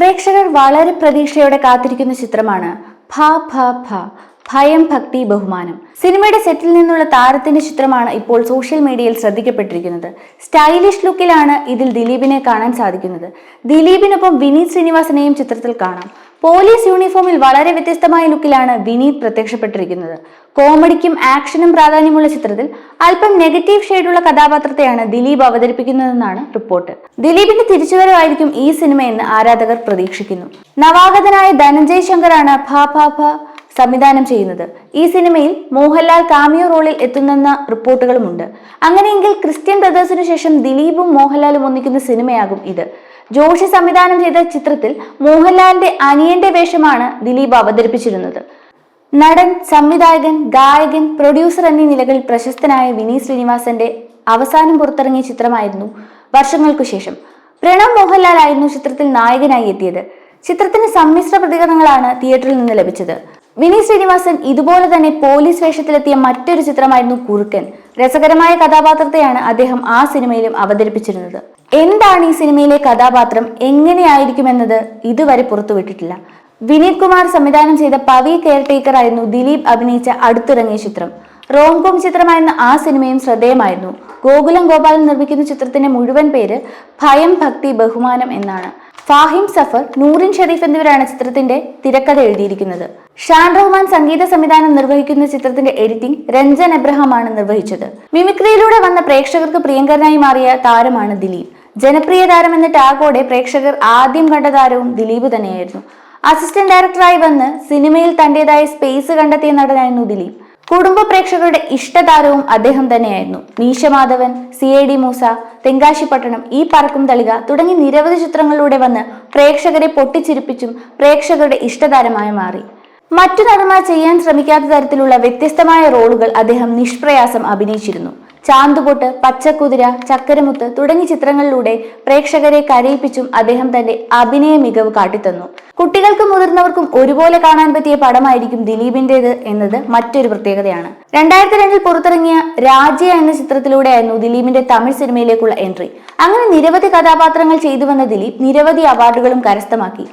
പ്രേക്ഷകർ വളരെ പ്രതീക്ഷയോടെ കാത്തിരിക്കുന്ന ചിത്രമാണ് ഭ ഭ ഭ ഭയം ഭക്തി ബഹുമാനം. സിനിമയുടെ സെറ്റിൽ നിന്നുള്ള താരത്തിന്റെ ചിത്രമാണ് ഇപ്പോൾ സോഷ്യൽ മീഡിയയിൽ ശ്രദ്ധിക്കപ്പെട്ടിരിക്കുന്നത്. സ്റ്റൈലിഷ് ലുക്കിലാണ് ഇതിൽ ദിലീപിനെ കാണാൻ സാധിക്കുന്നത്. ദിലീപിനൊപ്പം വിനീത് ശ്രീനിവാസനെയും ചിത്രത്തിൽ കാണാം. പോലീസ് യൂണിഫോമിൽ വളരെ വ്യത്യസ്തമായ ലുക്കിലാണ് വിനീത് പ്രത്യക്ഷപ്പെട്ടിരിക്കുന്നത്. കോമഡിക്കും ആക്ഷനും പ്രാധാന്യമുള്ള ചിത്രത്തിൽ അല്പം നെഗറ്റീവ് ഷെയ്ഡുള്ള കഥാപാത്രത്തെയാണ് ദിലീപ് അവതരിപ്പിക്കുന്നതെന്നാണ് റിപ്പോർട്ട്. ദിലീപിന്റെ തിരിച്ചുവരവായിരിക്കും ഈ സിനിമയെന്ന് ആരാധകർ പ്രതീക്ഷിക്കുന്നു. നവാഗതനായ ധനഞ്ജയ് ശങ്കറാണ് ഭ ഭ സംവിധാനം ചെയ്യുന്നത്. ഈ സിനിമയിൽ മോഹൻലാൽ കാമിയോ റോളിൽ എത്തുന്നെന്ന റിപ്പോർട്ടുകളുമുണ്ട്. അങ്ങനെയെങ്കിൽ ക്രിസ്ത്യൻ ബ്രദേഴ്സിനു ശേഷം ദിലീപും മോഹൻലാലും ഒന്നിക്കുന്ന സിനിമയാകും ഇത്. ജോഷി സംവിധാനം ചെയ്ത ചിത്രത്തിൽ മോഹൻലാലിന്റെ അനിയന്റെ വേഷമാണ് ദിലീപ് അവതരിപ്പിച്ചിരുന്നത്. നടൻ സംവിധായകൻ ഗായകൻ പ്രൊഡ്യൂസർ എന്നീ നിലകളിൽ പ്രശസ്തനായ വിനീത് ശ്രീനിവാസന്റെ അവസാനം പുറത്തിറങ്ങിയ ചിത്രമായിരുന്നു വർഷങ്ങൾക്കു ശേഷം. പ്രണവ് മോഹൻലാൽ ആയിരുന്നു ചിത്രത്തിൽ നായകനായി എത്തിയത്. ചിത്രത്തിന് സമ്മിശ്ര പ്രതികരണങ്ങളാണ് തിയേറ്ററിൽ നിന്ന് ലഭിച്ചത്. വിനീത് ശ്രീനിവാസൻ ഇതുപോലെ തന്നെ പോലീസ് വേഷത്തിലെത്തിയ മറ്റൊരു ചിത്രമായിരുന്നു കുറുക്കൻ. രസകരമായ കഥാപാത്രത്തെയാണ് അദ്ദേഹം ആ സിനിമയിലും അവതരിപ്പിച്ചിരുന്നത്. എന്താണ് ഈ സിനിമയിലെ കഥാപാത്രം? എങ്ങനെയായിരിക്കുമെന്നത് ഇതുവരെ പുറത്തുവിട്ടിട്ടില്ല. വിനീത് കുമാർ സംവിധാനം ചെയ്ത പവി കെയർടേക്കർ ആയിരുന്നു ദിലീപ് അഭിനയിച്ച അടുത്തിറങ്ങിയ ചിത്രം. റോംകോം ചിത്രമായിരുന്ന ആ സിനിമയും ശ്രദ്ധേയമായിരുന്നു. ഗോകുലം ഗോപാലൻ നിർമ്മിക്കുന്ന ചിത്രത്തിന്റെ മുഴുവൻ പേര് ഭയം ഭക്തി ബഹുമാനം എന്നാണ്. ഫാഹിം സഫർ നൂറിൻ ഷെരീഫ് എന്നിവരാണ് ചിത്രത്തിന്റെ തിരക്കഥ എഴുതിയിരിക്കുന്നത്. ഷാൻ റഹ്മാൻ സംഗീത സംവിധാനം നിർവഹിക്കുന്ന ചിത്രത്തിന്റെ എഡിറ്റിംഗ് രഞ്ജൻ എബ്രഹാമാണ് നിർവഹിച്ചത്. മിമിക്രിയിലൂടെ വന്ന പ്രേക്ഷകർക്ക് പ്രിയങ്കരനായി മാറിയ താരമാണ് ദിലീപ്. ജനപ്രിയ താരം എന്ന ടാഗോടെ പ്രേക്ഷകർ ആദ്യം കണ്ട താരവും ദിലീപ് തന്നെയായിരുന്നു. അസിസ്റ്റന്റ് ഡയറക്ടറായി വന്ന് സിനിമയിൽ തന്റേതായ സ്പേസ് കണ്ടെത്തിയ നടനായിരുന്നു ദിലീപ്. കുടുംബ പ്രേക്ഷകരുടെ ഇഷ്ടതാരവും അദ്ദേഹം തന്നെയായിരുന്നു. Meesa Madhavan C I D Moosa Thenkasipattanam Ee Parakkum Thalika തുടങ്ങി നിരവധി ചിത്രങ്ങളിലൂടെ വന്ന് പ്രേക്ഷകരെ പൊട്ടിച്ചിരിപ്പിച്ചും പ്രേക്ഷകരുടെ ഇഷ്ടതാരമായി മാറി. മറ്റു നടന്മാർ ചെയ്യാൻ ശ്രമിക്കാത്ത തരത്തിലുള്ള വ്യത്യസ്തമായ റോളുകൾ അദ്ദേഹം നിഷ്പ്രയാസം അഭിനയിച്ചിരുന്നു. ചാന്തുപൊട്ട് പച്ചക്കുതിര ചക്കരമുത്ത് തുടങ്ങിയ ചിത്രങ്ങളിലൂടെ പ്രേക്ഷകരെ കരയിപ്പിച്ചും അദ്ദേഹം തന്റെ അഭിനയ മികവ് കാട്ടിത്തന്നു. കുട്ടികൾക്കും മുതിർന്നവർക്കും ഒരുപോലെ കാണാൻ പറ്റിയ പടമായിരിക്കും ദിലീപിന്റേത് എന്നത് മറ്റൊരു പ്രത്യേകതയാണ്. രണ്ടായിരത്തി രണ്ടിൽ പുറത്തിറങ്ങിയ രാജ്യ എന്ന ചിത്രത്തിലൂടെയായിരുന്നു ദിലീപിന്റെ തമിഴ് സിനിമയിലേക്കുള്ള എൻട്രി. അങ്ങനെ നിരവധി കഥാപാത്രങ്ങൾ ചെയ്തു വന്ന ദിലീപ് നിരവധി അവാർഡുകളും കരസ്ഥമാക്കി.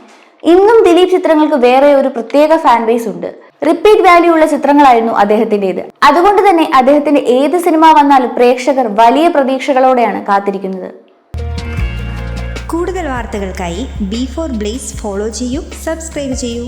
ഇന്നും ദിലീപ് ചിത്രങ്ങൾക്ക് വേറെ ഒരു പ്രത്യേക ഫാൻ ബേസ് ഉണ്ട്. റിപ്പീറ്റ് വാല്യൂ ഉള്ള ചിത്രങ്ങളായിരുന്നു അദ്ദേഹത്തിന്റേത് അതുകൊണ്ട് തന്നെ അദ്ദേഹത്തിന്റെ ഏത് സിനിമ വന്നാലും പ്രേക്ഷകർ വലിയ പ്രതീക്ഷകളോടെയാണ് കാത്തിരിക്കുന്നത്. കൂടുതൽ വാർത്തകൾക്കായി ബി ഫോർ ബ്ലേസ് ഫോളോ ചെയ്യൂ സബ്സ്ക്രൈബ് ചെയ്യൂ.